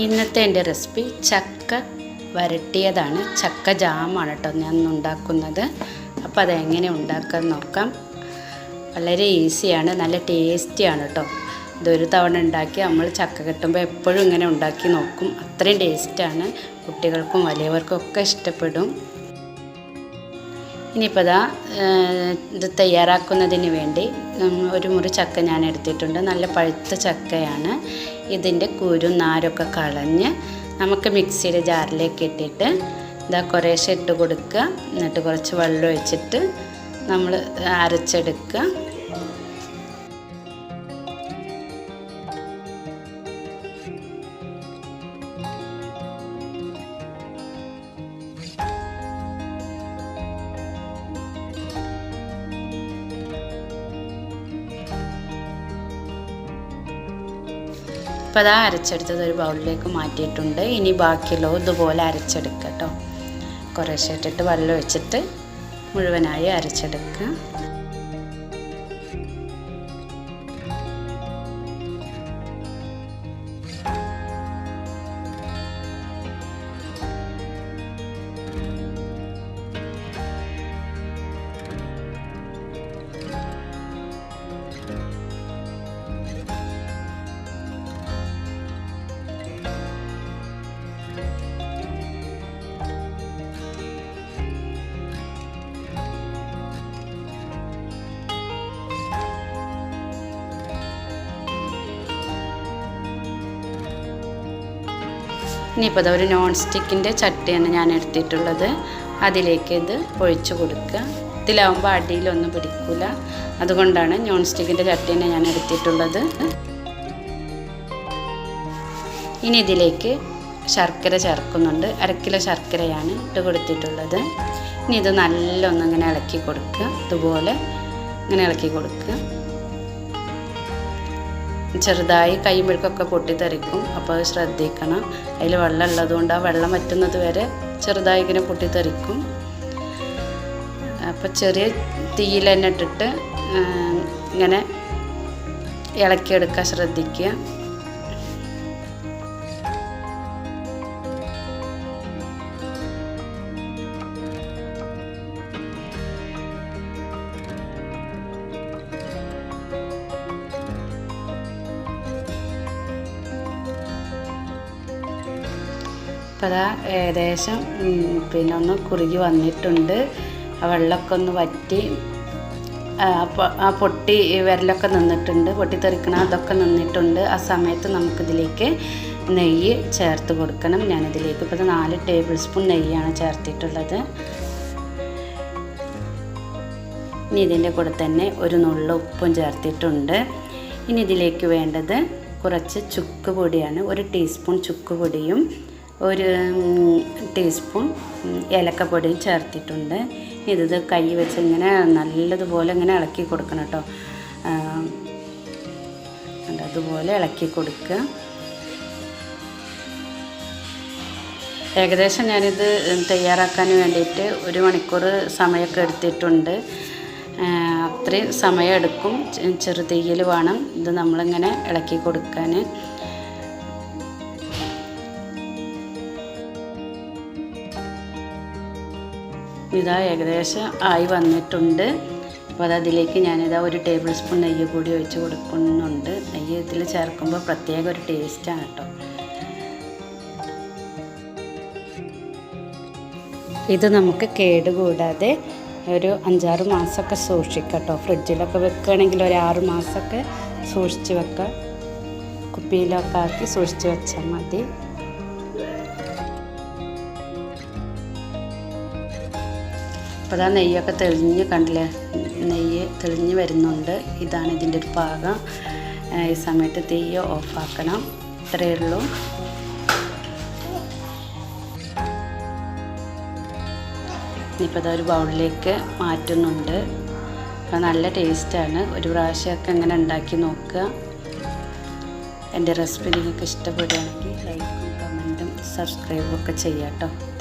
ഇന്നത്തെ എന്റെ റെസിപ്പി ചക്ക വരട്ടിയതാണ്. ചക്ക ജാമാണ് കേട്ടോ ഞാൻ ഉണ്ടാക്കുന്നത്. അപ്പോൾ അതെങ്ങനെ ഉണ്ടാക്കാൻ നോക്കാം. വളരെ ഈസിയാണ് നല്ല ടേസ്റ്റിയാണ് കേട്ടോ. ഇതൊരു തവണ ഉണ്ടാക്കി നമ്മൾ ചക്ക കിട്ടുമ്പോൾ എപ്പോഴും ഇങ്ങനെ ഉണ്ടാക്കി നോക്കും. അത്രയും ടേസ്റ്റാണ്. കുട്ടികൾക്കും വലിയവർക്കും ഒക്കെ ഇഷ്ടപ്പെടും. ഇനിയിപ്പോൾ ഇതാ ഇത് തയ്യാറാക്കുന്നതിന് വേണ്ടി ഒരു മുറി ചക്ക ഞാൻ എടുത്തിട്ടുണ്ട്. നല്ല പഴുത്ത ചക്കയാണ്. ഇതിന്റെ കുരും നാരൊക്കെ കളഞ്ഞ് നമുക്ക് മിക്സിയുടെ ജാറിലേക്ക് ഇട്ടിട്ട് ഇതാ കുറേശ്ശെ ഇട്ട് കൊടുക്കുക. എന്നിട്ട് കുറച്ച് വെള്ളം ഒഴിച്ചിട്ട് നമ്മൾ അരച്ചെടുക്കുക. അപ്പോൾ അതാ അരച്ചെടുത്തത് ഒരു ബൗളിലേക്ക് മാറ്റിയിട്ടുണ്ട്. ഇനി ബാക്കിയുള്ളത് ഇതുപോലെ അരച്ചെടുക്കുക കേട്ടോ. കുറേശ്ശെ ഇട്ടിട്ട് വെള്ളം ഒഴിച്ചിട്ട് മുഴുവനായി അരച്ചെടുക്കുക ഇനിയിപ്പോൾ ഒരു നോൺ സ്റ്റിക്കിന്റെ ചട്ടിയാണ് ഞാൻ എടുത്തിട്ടുള്ളത്. അതിലേക്ക് ഇത് ഒഴിച്ച് കൊടുക്കുക. ഇതിലാവുമ്പോൾ അടിയിലൊന്നും പിടിക്കില്ല അതുകൊണ്ടാണ് നോൺ സ്റ്റിക്കിന്റെ ചട്ടിയാണ് ഞാൻ എടുത്തിട്ടുള്ളത്. ഇനി ഇതിലേക്ക് ശർക്കര ചേർക്കുന്നുണ്ട്. അരക്കിലോ ശർക്കരയാണ് ഇട്ട് കൊടുത്തിട്ടുള്ളത്. ഇനി ഇത് നല്ലൊന്ന് ഇങ്ങനെ ഇളക്കി കൊടുക്കുക. ഇതുപോലെ ഇങ്ങനെ ഇളക്കി കൊടുക്കുക. ചെറുതായി കൈമിഴുക്കൊക്കെ പൊട്ടിത്തെറിക്കും. അപ്പോൾ അത് ശ്രദ്ധിക്കണം. അതിൽ വെള്ളം ഉള്ളതുകൊണ്ട് ആ വെള്ളം വറ്റുന്നത് വരെ ചെറുതായി ഇങ്ങനെ പൊട്ടിത്തെറിക്കും. അപ്പോൾ ചെറിയ തീയിൽ തന്നെ ഇട്ടിട്ട് ഇങ്ങനെ ഇളക്കിയെടുക്കാൻ ശ്രദ്ധിക്കുക. അപ്പോൾ അതാ ഏകദേശം പിന്നെ ഒന്ന് കുറുകി വന്നിട്ടുണ്ട്. ആ വെള്ളമൊക്കെ ഒന്ന് വറ്റി ആ പൊട്ടി വിരലൊക്കെ നിന്നിട്ടുണ്ട്. പൊട്ടി തെറിക്കണം അതൊക്കെ നിന്നിട്ടുണ്ട്. ആ സമയത്ത് നമുക്കിതിലേക്ക് നെയ്യ് ചേർത്ത് കൊടുക്കണം. ഞാനിതിലേക്ക് ഇപ്പോൾ നാല് ടേബിൾ സ്പൂൺ നെയ്യാണ് ചേർത്തിട്ടുള്ളത്. ഇനി ഇതിന്റെ കൂടെ തന്നെ ഒരു നുള്ള ഉപ്പും ചേർത്തിട്ടുണ്ട്. ഇനി ഇതിലേക്ക് വേണ്ടത് കുറച്ച് ചുക്ക് പൊടിയാണ്. ഒരു ടീസ്പൂൺ ചുക്ക് പൊടിയും ഒരു ടീസ്പൂൺ ഏലക്കപ്പൊടിയും ചേർത്തിട്ടുണ്ട്. ഇത് കൈ വെച്ച് ഇങ്ങനെ നല്ലതുപോലെ ഇങ്ങനെ ഇളക്കി കൊടുക്കണം കേട്ടോ. അതുപോലെ ഇളക്കി കൊടുക്കുക. ഏകദേശം ഞാനിത് തയ്യാറാക്കാൻ വേണ്ടിയിട്ട് ഒരു മണിക്കൂർ സമയമൊക്കെ എടുത്തിട്ടുണ്ട്. അത്രയും സമയം എടുക്കും. ചെറുതീയിൽ വേണം ഇത് നമ്മളിങ്ങനെ ഇളക്കി കൊടുക്കാൻ. ഇതാ ഏകദേശം ആയി വന്നിട്ടുണ്ട്. അപ്പോൾ അത് അതിലേക്ക് ഞാനിതാ ഒരു ടേബിൾ സ്പൂൺ നെയ്യ് കൂടി ഒഴിച്ച് കൊടുക്കുന്നുണ്ട്. നെയ്യ് ഇതിൽ ചേർക്കുമ്പോൾ പ്രത്യേക ഒരു ടേസ്റ്റാണ് കേട്ടോ. ഇത് നമുക്ക് കേടുകൂടാതെ ഒരു അഞ്ചാറ് മാസമൊക്കെ സൂക്ഷിക്കാം കേട്ടോ ഫ്രിഡ്ജിലൊക്കെ വെക്കുകയാണെങ്കിൽ ഒരു ആറ് മാസമൊക്കെ സൂക്ഷിച്ച് വെക്കാം. കുപ്പിയിലൊക്കെ ആക്കി സൂക്ഷിച്ച് വെച്ചാൽ മതി. അപ്പോൾ നെയ്യൊക്കെ തെളിഞ്ഞ് കണ്ടില്ലേ? നെയ്യ് തെളിഞ്ഞ് വരുന്നുണ്ട്. ഇതാണ് ഇതിന്റെ ഒരു പാകം. ഈ സമയത്ത് തീയ്യ ഓഫാക്കണം. ഇത്രയേ ഉള്ളൂ. ഇനിയിപ്പോൾ ഇതാ ഒരു ബൗളിലേക്ക് മാറ്റുന്നുണ്ട്. അപ്പോൾ നല്ല ടേസ്റ്റാണ്. ഒരു പ്രാവശ്യമൊക്കെ ഇങ്ങനെ ഉണ്ടാക്കി നോക്കുക. എന്റെ റെസിപ്പി നിങ്ങൾക്ക് ഇഷ്ടപ്പെടുകയാണെങ്കിൽ ലൈക്കും കമന്റും സബ്സ്ക്രൈബും ഒക്കെ ചെയ്യാം കേട്ടോ.